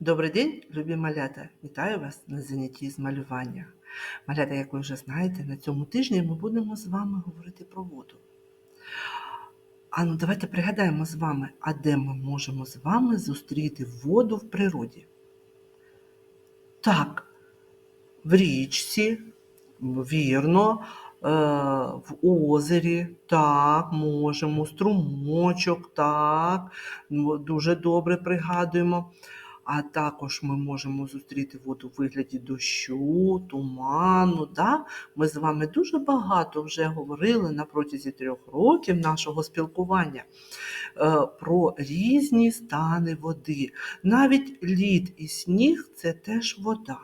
Добрий день, любі малята! Вітаю вас на занятті з малювання. Малята, як ви вже знаєте, на цьому тижні ми будемо з вами говорити про воду. А ну давайте пригадаємо з вами, а де ми можемо з вами зустріти воду в природі. Так, в річці, вірно, е, в озері, так, можемо, струмочок, так, дуже добре пригадуємо. А також ми можемо зустріти воду у вигляді дощу, туману. Да? Ми з вами дуже багато вже говорили на протязі трьох років нашого спілкування е, про різні стани води. Навіть лід і сніг це теж вода.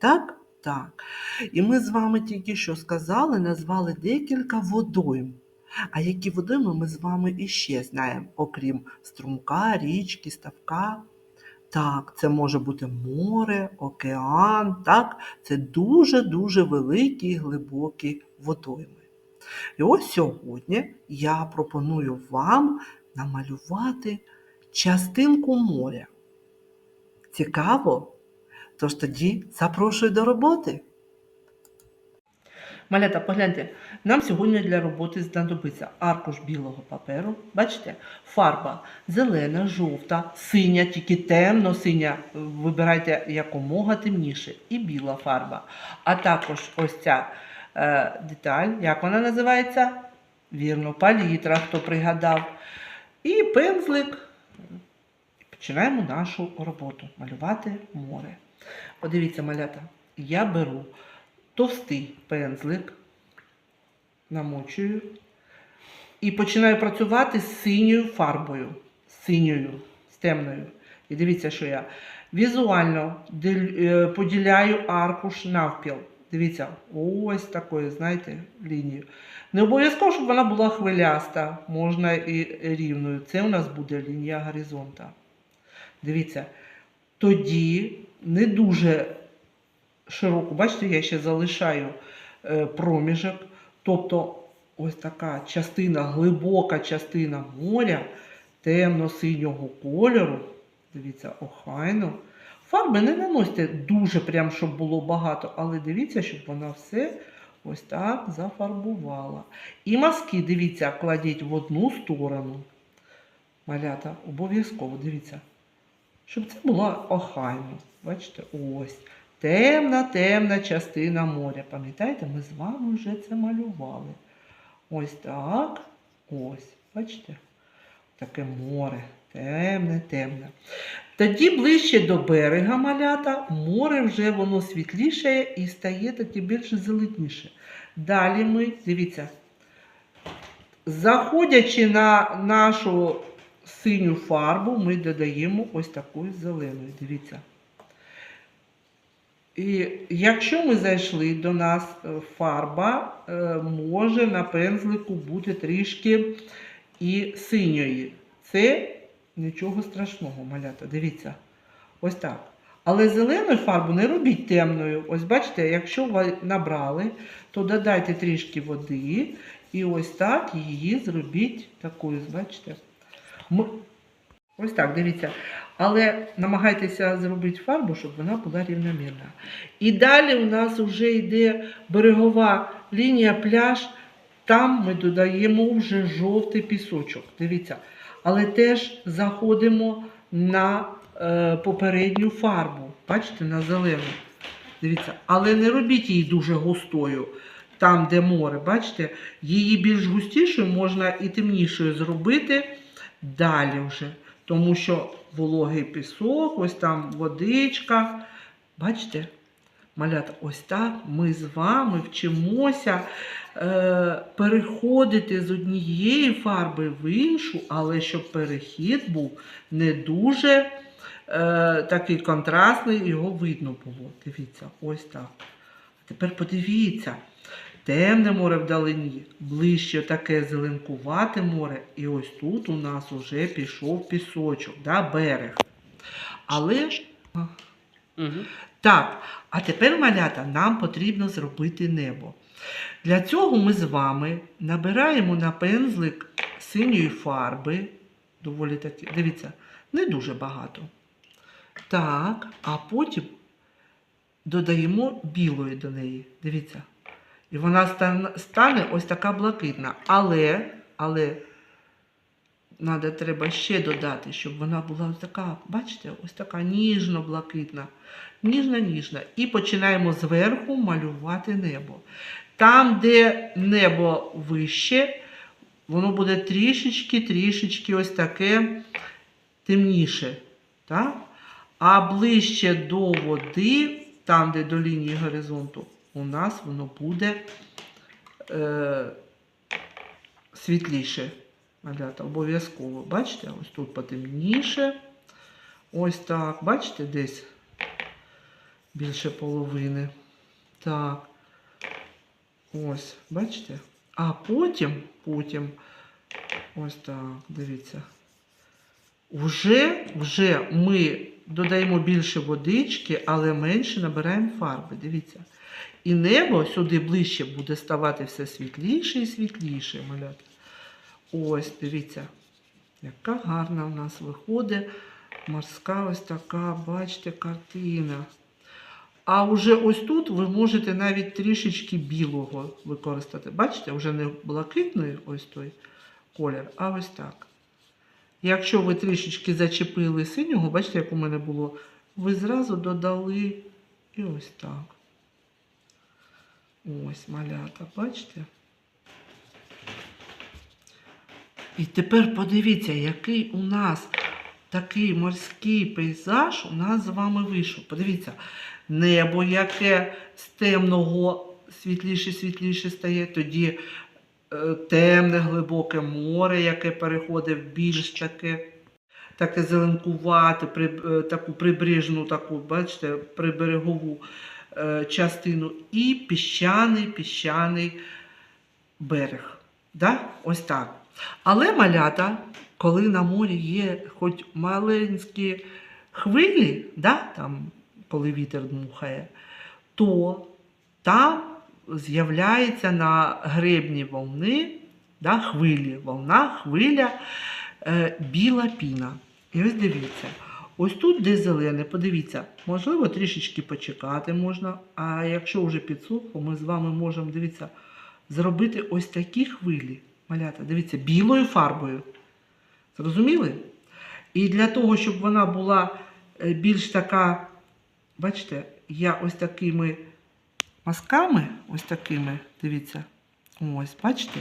Так? Так. І ми з вами тільки що сказали, назвали декілька водойм. А які водойми ми з вами іще знаємо, окрім струмка, річки, ставка. Так, це може бути море, океан, так, це дуже-дуже великі глибокі водойми. І ось сьогодні я пропоную вам намалювати частинку моря. Цікаво? Тож тоді запрошую до роботи. Малята, погляньте, нам сьогодні для роботи знадобиться аркуш білого паперу. Бачите, фарба зелена, жовта, синя, тільки темно синя. Вибирайте якомога темніше, і біла фарба. А також ось ця е, деталь, як вона називається? Вірно, палітра, хто пригадав. І пензлик. Починаємо нашу роботу малювати море. Подивіться, малята, я беру товстий пензлик, намочую і починаю працювати з синьою фарбою, з синьою, з темною. І дивіться, що я візуально е, поділяю аркуш навпіл. Дивіться, ось такою, знаєте, лінією. Не обов'язково, щоб вона була хвиляста, можна і рівною. Це у нас буде лінія горизонта. Дивіться, тоді не дуже широку, бачите, я ще залишаю е, проміжок. Тобто ось така частина, глибока частина моря темно-синього кольору. Дивіться, охайно. Фарби не наносьте дуже прям, щоб було багато, але дивіться, щоб вона все ось так зафарбувала. І мазки, дивіться, кладіть в одну сторону. Малята, обов'язково, дивіться. Щоб це була охайно. Бачите, ось. Темна, темна частина моря. Пам'ятаєте, ми з вами вже це малювали. Ось так. Ось. Бачите? Таке море. Темне, темне. Тоді ближче до берега малята, море вже воно світліше і стає таке більше зеленіше. Далі ми, дивіться, заходячи на нашу синю фарбу, ми додаємо ось таку зелену. Дивіться. І якщо ми зайшли до нас е, фарба, е, може на пензлику бути трішки і синьої. Це нічого страшного, малята. Дивіться. Ось так. Але зелену фарбу не робіть темною. Ось бачите, якщо ви набрали, то додайте трішки води і ось так її зробіть такою, бачите. Ось так, дивіться. Але намагайтеся зробити фарбу, щоб вона була рівномірна. І далі у нас вже йде берегова лінія, пляж. Там ми додаємо вже жовтий пісочок. Дивіться. Але теж заходимо на е, попередню фарбу. Бачите, на зелену. Дивіться, але не робіть її дуже густою, там, де море. Бачите, її більш густішою можна і темнішою зробити далі вже. Тому що вологий пісок, ось там водичка. Бачите? Малята, ось так ми з вами вчимося е, переходити з однієї фарби в іншу, але щоб перехід був не дуже е, такий контрастний, його видно було. Дивіться, ось так. Тепер подивіться. Темне море вдалині, ближче таке зеленкувате море, і ось тут у нас уже пішов пісочок, да, берег. Але ж. Угу. Так, а тепер, малята, нам потрібно зробити небо. Для цього ми з вами набираємо на пензлик синьої фарби, доволі таки, дивіться, не дуже багато. Так, а потім додаємо білої до неї. Дивіться. І вона стане ось така блакитна. Але, але надо, треба ще додати, щоб вона була ось така, бачите, ось така ніжно-блакитна. Ніжна-ніжна. І починаємо зверху малювати небо. Там, де небо вище, воно буде трішечки-трішечки ось таке темніше. Так? А ближче до води, там, де до лінії горизонту, у нас воно буде е, світліше. Малята, обов'язково. Бачите, ось тут потемніше. Ось так. Бачите, десь більше половини. Так. Ось, бачите? А потім, потім, ось так, дивіться. Вже, вже ми додаємо більше водички, але менше набираємо фарби. Дивіться. І небо сюди ближче буде ставати все світліше і світліше, малята. Ось, дивіться, яка гарна у нас виходить морська ось така, бачите, картина. А вже ось тут ви можете навіть трішечки білого використати. Бачите, вже не блакитний ось той колір, а ось так. Якщо ви трішечки зачепили синього, бачите, як у мене було, ви зразу додали і ось так. Ось малята, бачите? І тепер подивіться, який у нас такий морський пейзаж у нас з вами вийшов. Подивіться, небо, яке з темного світліше, світліше стає, тоді темне, глибоке море, яке переходить в більш таке, таке зеленкувате, при, е, таку прибережну, таку, бачите, приберегову е, частину, і піщаний, піщаний берег. Да? Ось так. Але малята, коли на морі є хоч маленькі хвилі, да, там, коли вітер дмухає, то там з'являється на гребні волни, да, хвилі, волна, хвиля, е, біла піна. І ось дивіться, ось тут, де зелене, подивіться, можливо, трішечки почекати можна, а якщо вже підсохло, ми з вами можемо, дивіться, зробити ось такі хвилі. Малята, дивіться, білою фарбою. Зрозуміли? І для того, щоб вона була е, більш така, бачите, я ось такими мазками, ось такими, дивіться, ось, бачите,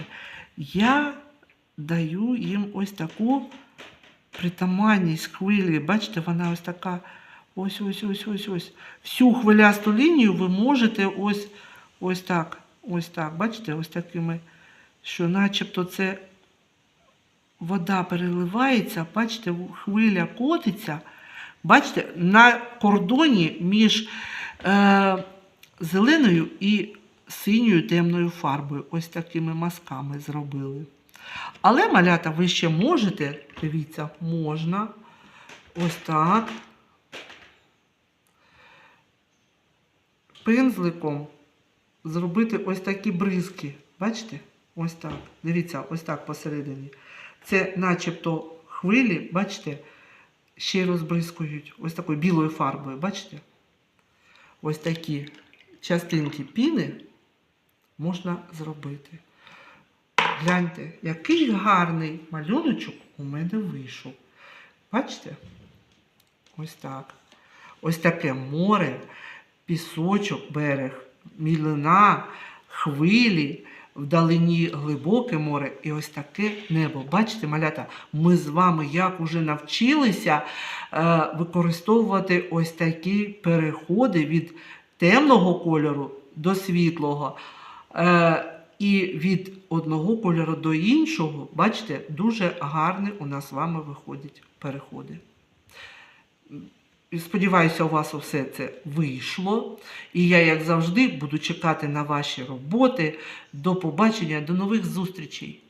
я даю їм ось таку притаманність хвилі. Бачите, вона ось така, ось, ось, ось, ось, ось. Всю хвилясту лінію ви можете ось, ось так, ось так, бачите, ось такими, що начебто це вода переливається, бачите, хвиля котиться. Бачите, на кордоні між е, зеленою і синьою темною фарбою. Ось такими мазками зробили. Але малята ви ще можете, дивіться, можна ось так. Пензликом зробити ось такі бризки. Бачите? Ось так. Дивіться, ось так посередині. Це начебто хвилі, бачите, ще розбризкують ось такою білою фарбою, бачите? Ось такі частинки піни можна зробити. Гляньте, який гарний малюночок у мене вийшов. Бачите? Ось так. Ось таке море, пісочок, берег, мілина, хвилі, вдалині глибоке море і ось таке небо. Бачите, малята, ми з вами як уже навчилися е, використовувати ось такі переходи від темного кольору до світлого. Е, і від одного кольору до іншого, бачите, дуже гарні у нас з вами виходять переходи. Сподіваюся, у вас все це вийшло. І я, як завжди, буду чекати на ваші роботи. До побачення, до нових зустрічей!